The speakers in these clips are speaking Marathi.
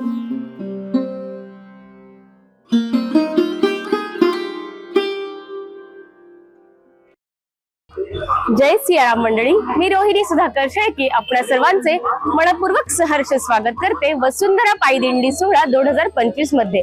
जय सियाराम मंडळी मी रोहिणी सुधाकर शेळके. आपल्या सर्वांचे मनपूर्वक सहर्ष स्वागत करते वसुंधरा पायी दिंडी सोहळा दोन हजार पंचवीसमध्ये.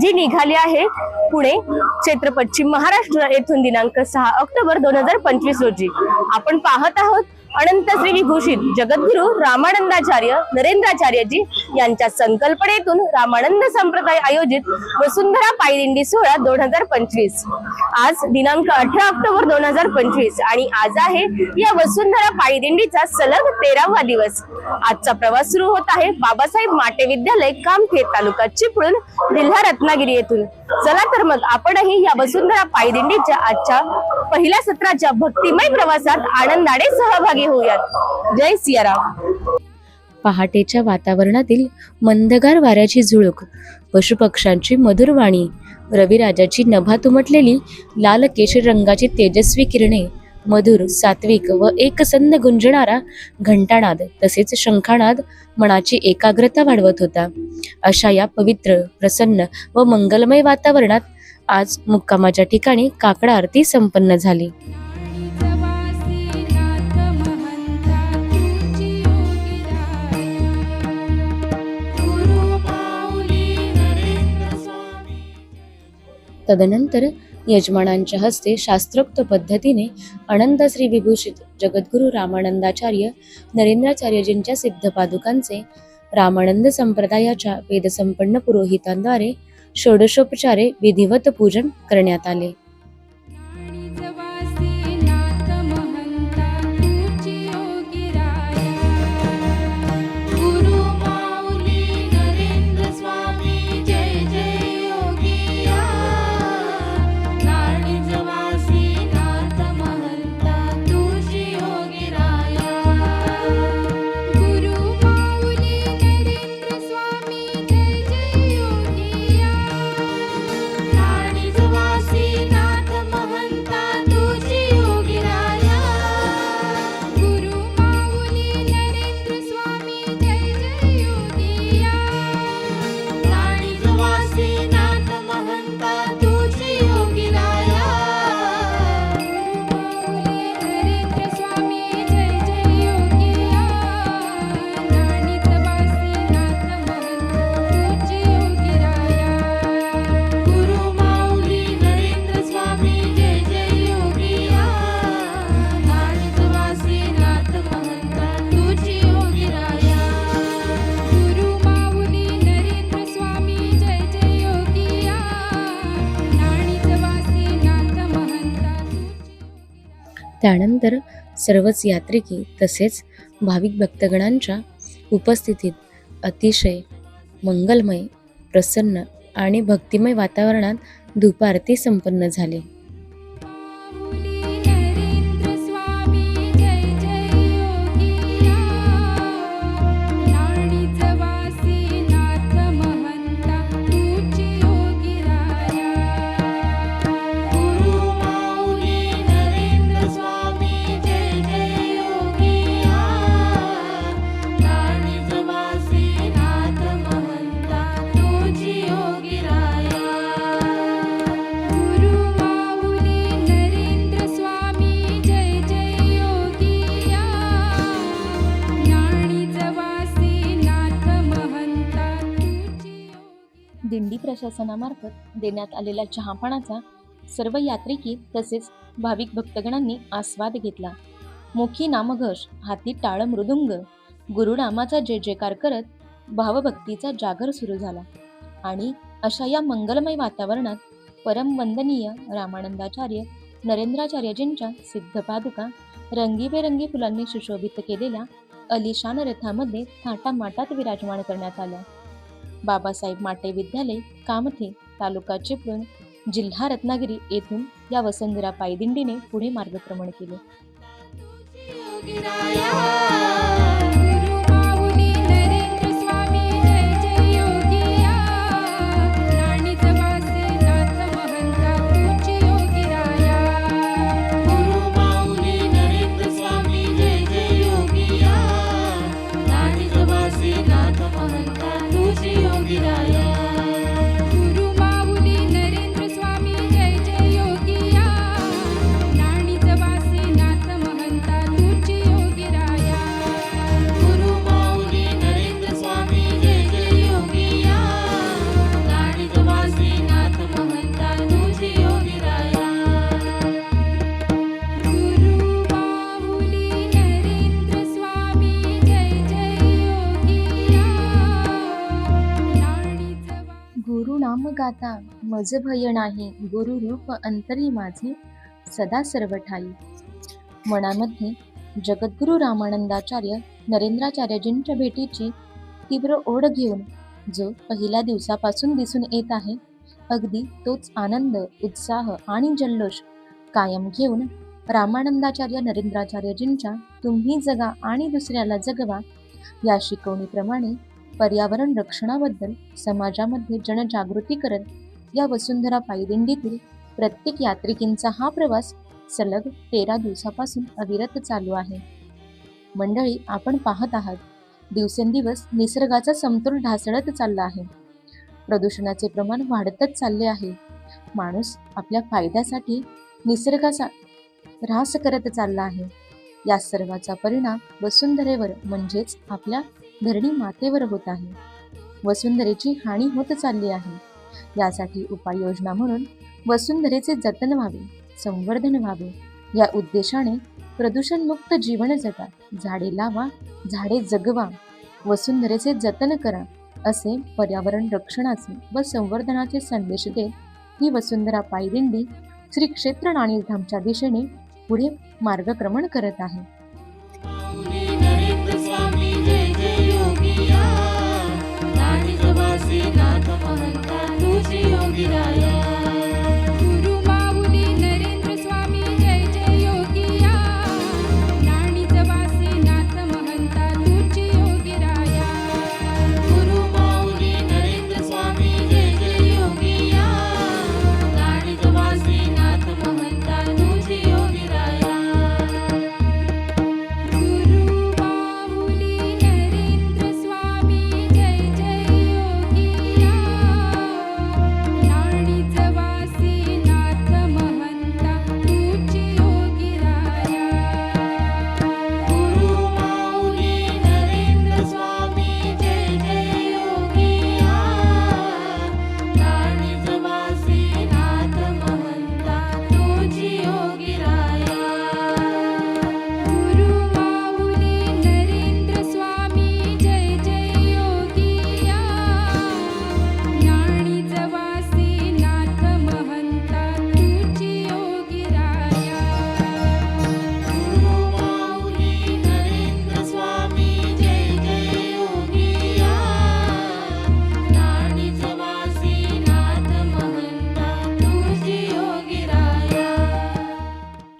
जी निघाली आहे पुणे क्षेत्र पश्चिम महाराष्ट्र येथून दिनांक सहा ऑक्टोबर दोन हजार पंचवीस रोजी. आपण पाहत आहोत अनंत श्री विभूषित जगद्गुरु रामानंदाचार्य नरेंद्राचार्यजी यांच्या संकल्पनेतून रामानंद संप्रदाय आयोजित वसुंधरा पायदिंडी सोहळा दोन हजार पंचवीस. आज दिनांक अठरा ऑक्टोबर दोन हजार पंचवीस आणि आज आहे या वसुंधरा पायदिंडीचा सलग तेरावा दिवस. आजचा प्रवास सुरू होत आहे बाबासाहेब माटे विद्यालय कामखेड तालुका चिपळूण जिल्हा रत्नागिरी येथून. चला तर मग आपणही या वसुंधरा पायदिंडीच्या आजच्या पहिल्या सत्राच्या भक्तिमय प्रवासात आनंदाने सहभागी होऊयात. जय सियाराम. पहाटेच्या वातावरणातील मंदगार वाऱ्याची झुळूक पशुपक्ष्यांची मधुर वाणी रविराजाची नभात उमटलेली लाल केशर रंगाची तेजस्वी किरणे मधुर सात्विक व एकसंद गुंजणारा घंटानाद तसेच शंखानाद मनाची एकाग्रता वाढवत होता. अशा या पवित्र प्रसन्न व मंगलमय वातावरणात आज मुक्कामाच्या ठिकाणी काकडा आरती संपन्न झाली. तदनंतर यजमानांच्या हस्ते शास्त्रोक्त पद्धतीने अनंत श्री विभूषित जगद्गुरु रामानंदाचार्य नरेंद्राचार्यजींच्या सिद्धपादुकांचे रामानंद संप्रदायाच्या वेदसंपन्न पुरोहितांद्वारे षोडशोपचारे विधिवत पूजन करण्यात आले. त्यानंतर सर्वच यात्रिकी तसेच भाविक भक्तगणांच्या उपस्थितीत अतिशय मंगलमय प्रसन्न आणि भक्तिमय वातावरणात धूपारती संपन्न झाली. प्रशासनामार्फत देण्यात आलेल्या चहापानाचा सर्व यात्रिकी तसेच भाविक भक्तगणांनी आस्वाद घेतला. मुखी नामघोष हाती टाळ मृदुंग गुरुनामाचा जय जयकार करत भावभक्तीचा जागर सुरू झाला. आणि अशा या मंगलमय वातावरणात परमवंदनीय रामानंदाचार्य नरेंद्राचार्यजींच्या सिद्धपादुका रंगीबेरंगी फुलांनी सुशोभित केलेल्या अलिशान रथामध्ये थाटामाटात विराजमान करण्यात आल्या. बाबासाहेब माटे विद्यालय कामथे तालुका चिपळूण जिल्हा रत्नागिरी येथून या वसंधरा पायदिंडीने पुढे मार्गक्रमण केले. गुरु नाम गाता मज भय नाही गुरु रूप अंतरी माझे सदा सर्व ठाई मनामध्ये जगद्गुरु रामानंदाचार्य नरेंद्राचार्यजींच्या भेटीची तीव्र ओढ घेऊन जो पहिल्या दिवसापासून दिसून येत आहे अगदी तोच आनंद उत्साह आणि जल्लोष कायम घेऊन रामानंदाचार्य नरेंद्राचार्यजींच्या तुम्ही जगा आणि दुसऱ्याला जगवा या शिकवणीप्रमाणे पर्यावरण रक्षणाबद्दल समाजामध्ये जनजागृती करत या वसुंधरा पायदिंडीतील प्रत्येक यात्रिकींचा हा प्रवास सलग तेरा दिवसापासून अविरत चालू आहे. मंडळी आपण पाहत आहात दिवसेंदिवस निसर्गाचा समतोल ढासळत चालला आहे. प्रदूषणाचे प्रमाण वाढतच चालले आहे. माणूस आपल्या फायद्यासाठी निसर्गाचा ऱ्हास करत चालला आहे. या सर्वाचा परिणाम वसुंधरेवर म्हणजेच आपल्या धरणी मातेवर होत आहे. वसुंधरेची हानी होत चालली आहे. यासाठी उपाययोजना म्हणून वसुंधरेचे जतन व्हावे संवर्धन व्हावे. या उद्देशाने प्रदूषणमुक्त जीवन जगा झाडे लावा झाडे जगवा वसुंधरेचे जतन करा असे पर्यावरण रक्षणाचे व संवर्धनाचे संदेश देत ही वसुंधरा पायदिंडी श्री क्षेत्र नाणीधामच्या दिशेने पुढे मार्गक्रमण करत आहे.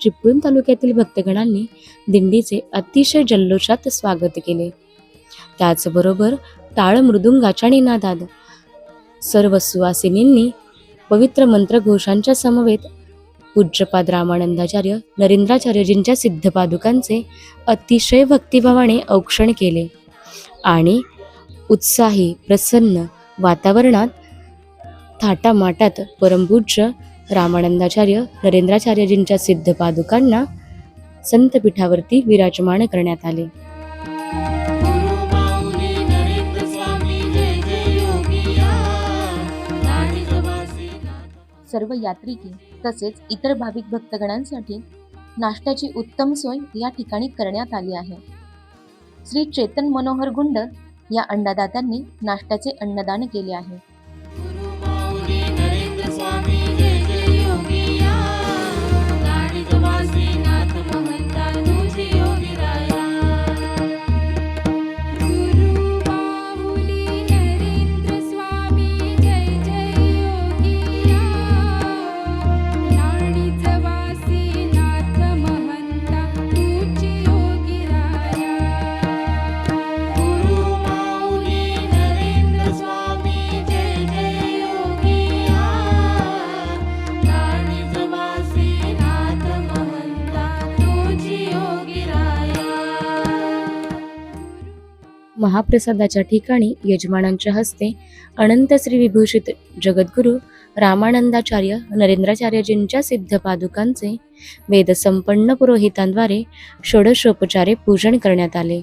चिपळूण तालुक्यातील भक्तगणांनी दिंडीचे अतिशय जल्लोषात स्वागत केले. त्याचबरोबर टाळ मृदुंगाच्या निनादात सर्व सुवासिनींनी पवित्र मंत्रघोषांच्या समवेत पूज्यपाद रामानंदाचार्य नरेंद्राचार्यजींच्या सिद्धपादुकांचे अतिशय भक्तिभावाने औक्षण केले आणि उत्साही प्रसन्न वातावरणात थाटामाटात परमपूज्य रामानंदाचार्य नरेंद्राचार्यजींच्या सिद्ध पादुकांना संतपीठावरती विराजमान करण्यात आले. सर्व यात्रिकी तसेच इतर भाविक भक्तगणांसाठी नाश्त्याची उत्तम सोय या ठिकाणी करण्यात आली आहे. श्री चेतन मनोहर गुंड या अंडदात्यांनी नाश्त्याचे अन्नदान केले आहे. महाप्रसादाच्या ठिकाणी यजमानांच्या हस्ते अनंत श्री विभूषित जगद्गुरू रामानंदाचार्य नरेंद्राचार्यजींच्या सिद्ध पादुकांचे वेदसंपन्न पुरोहितांद्वारे षोडशोपचारे पूजन करण्यात आले.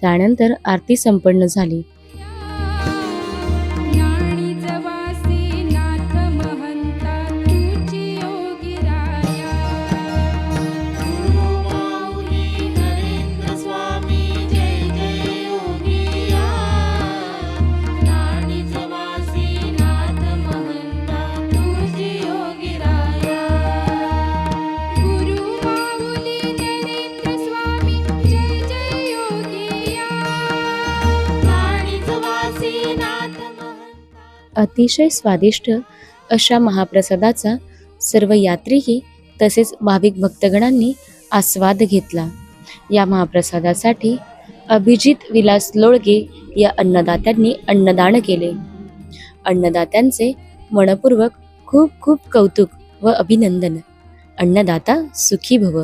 त्यानंतर आरती संपन्न झाली. अतिशय स्वादिष्ट अशा महाप्रसादाचा सर्व यात्रिकी तसेच भाविक भक्तगणांनी आस्वाद घेतला. या महाप्रसादासाठी अभिजित विलास लोळगे या अन्नदात्यांनी अन्नदान केले. अन्नदात्यांचे मनपूर्वक खूप खूप कौतुक व अभिनंदन. अन्नदाता सुखी भव.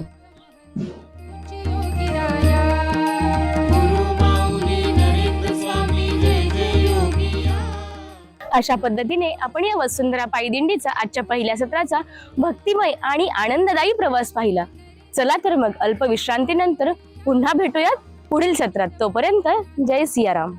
अशा पद्धतीने आपण या वसुंधरा पायदिंडीचा आजच्या पहिल्या सत्राचा भक्तिमय आणि आनंददायी प्रवास पाहिला. चला तर मग अल्प विश्रांतीनंतर पुन्हा भेटूयात पुढील सत्रात. तोपर्यंत जय सियाराम.